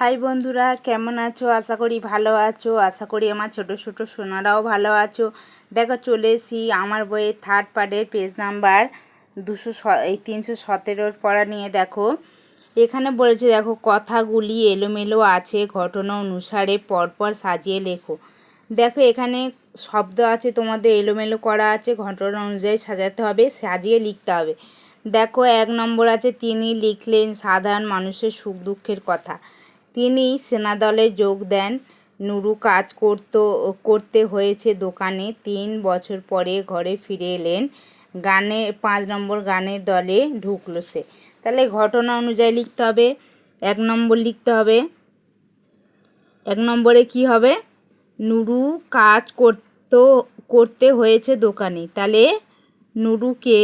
High বন্ধুরা, কেমন আছো? আশা করি ভালো আছো। আশা করি আমার ছোট ছোট সোনারাও ভালো আছো। দেখো, চলে এসি আমার বইয়ের থার্ড পার্টের পেজ নাম্বার দুশো এই তিনশো সতেরোর পড়া নিয়ে। দেখো, এখানে বলেছে, দেখো, কথাগুলি এলোমেলো আছে, ঘটনা অনুসারে পরপর সাজিয়ে লেখো। দেখো, এখানে শব্দ আছে, তোমাদের এলোমেলো করা আছে, ঘটনা অনুযায়ী সাজাতে হবে, সাজিয়ে লিখতে হবে। দেখো, এক নম্বর আছে, তিনি লিখলেন সাধারণ মানুষের সুখ দুঃখের কথা। তিনি সেনাদলে যোগ দেন। নুরু কাজ করত, করতে হয়েছে দোকানে। তিন বছর পরে ঘরে ফিরে এলেন। গানে, পাঁচ নম্বর গানের দলে ঢুকলো সে। তাহলে ঘটনা অনুযায়ী লিখতে হবে। এক নম্বর লিখতে হবে। এক নম্বরে কি হবে? নুরু কাজ করত, করতে হয়েছে দোকানে। তাহলে নুরুকে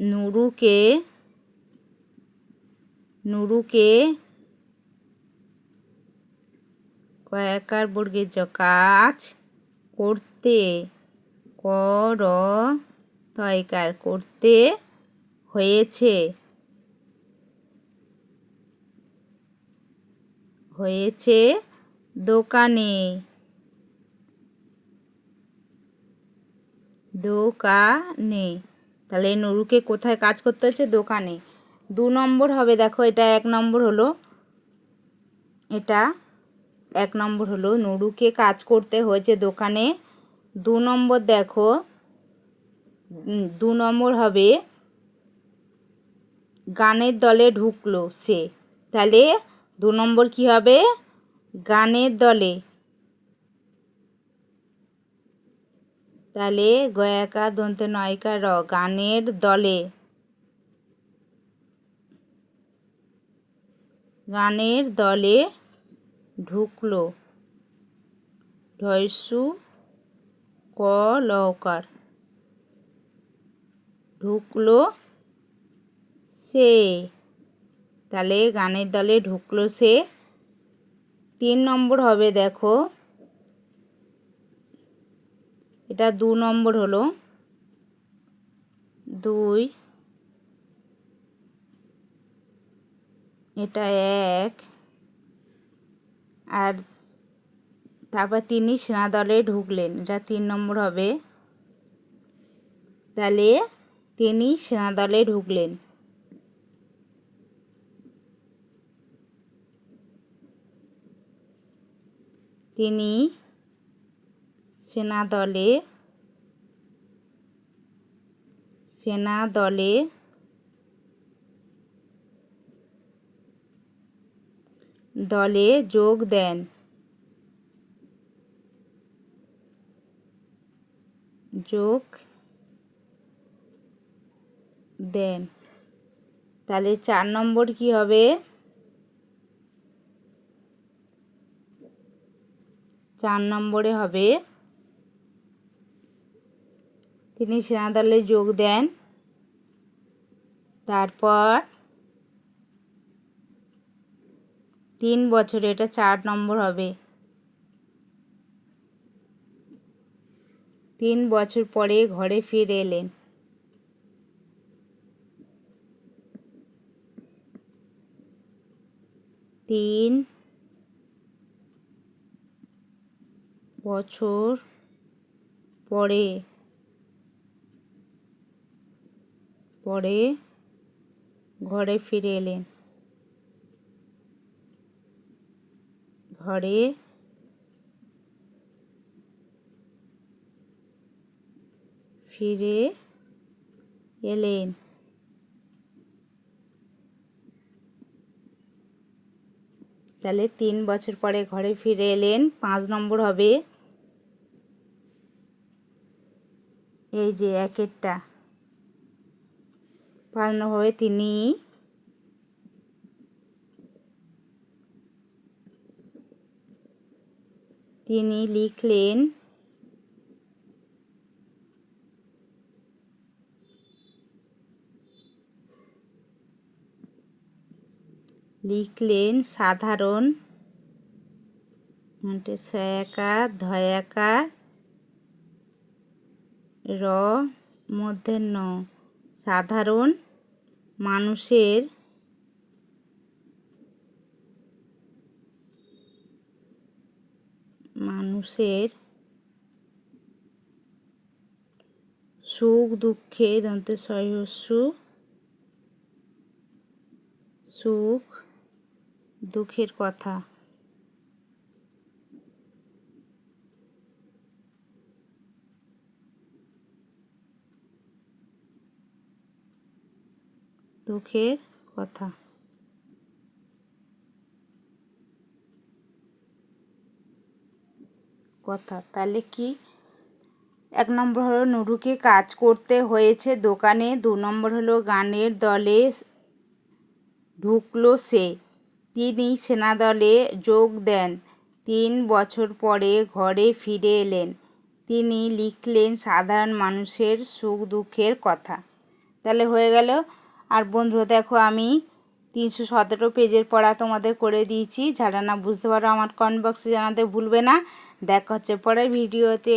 নুরুকে নুরুকে কয়াকার বর্গের জ কাজ করতে কর তয়কার করতে হয়েছে। হয়েছে দোকানে। দোকানে। তাহলে নুরুকে কোথায় কাজ করতে হচ্ছে? দোকানে। দু নম্বর হবে, দেখো, এটা এক নম্বর হলো, এটা এক নম্বর হলো, নুরুকে কাজ করতে হয়েছে দোকানে। দু নম্বর দেখো দু নম্বর হবে, গানের দলে ঢুকলো সে। তাহলে দু নম্বর কি হবে? গানের দলে। তাহলে গয়াকা দন্তে নয়কা র গানের দলে। গানের দলে ঢুকলো ঢয়সু ক লকার ঢুকলো সে তাহলে গানের দলে ঢুকলো সে। তিন নম্বর হবে দেখো এটা দু নম্বর হলো দুই, এটা এক, আর তারপর তিনি সেনাদলে ঢুকলেন, এটা তিন নম্বর হবে। তাহলে তিনি সেনাদলে ঢুকলেন। তিনি সেনা দলে সেনা দলে দলে যোগ দেন। যোগ দেন। তাহলে চার নম্বর কি হবে? চার নম্বরে হবে তিনি সেনাদলে যোগ দেন। তারপর তিন বছরে এটা চার নম্বর হবে। তিন বছর পরে ঘরে ফিরে এলেন। তিন বছর পরে পরে ঘরে ফিরে এলেন। ঘরে ফিরে এলেন। তাহলে তিন বছর পরে ঘরে ফিরে এলেন, পাঁচ নম্বর হবে। এই যে একেরটা। হবে তিনি তিনি লিখলেন লিখলেন সাধারণ সয়াকা ধয়াকা র মধ্যে ন। সাধারণ মানুষের মানুষের সুখ দুঃখে দন্তে সহস্য সুখ দুঃখের কথা। দুঃখের কথা। কথা। তাহলে কি? এক নম্বর হলো নুরুকে কাজ করতে হয়েছে দোকানে, দু নম্বর হলো গানের দলে ঢুকলো সে। তিনি সেনাদলে যোগ দেন। তিন বছর পরে ঘরে ফিরে এলেন। তিনি লিখলেন সাধারণ মানুষের সুখ দুঃখের কথা। তাহলে হয়ে গেল আর বন্ধুরা দেখো, আমি তিনশো সতেরো পেজের পড়া তোমাদের করে দিয়েছি। যারা না বুঝতে পারো আমার কমেন্ট বক্সে জানাতে ভুলবে না। দেখা হচ্ছে পরের ভিডিওতে।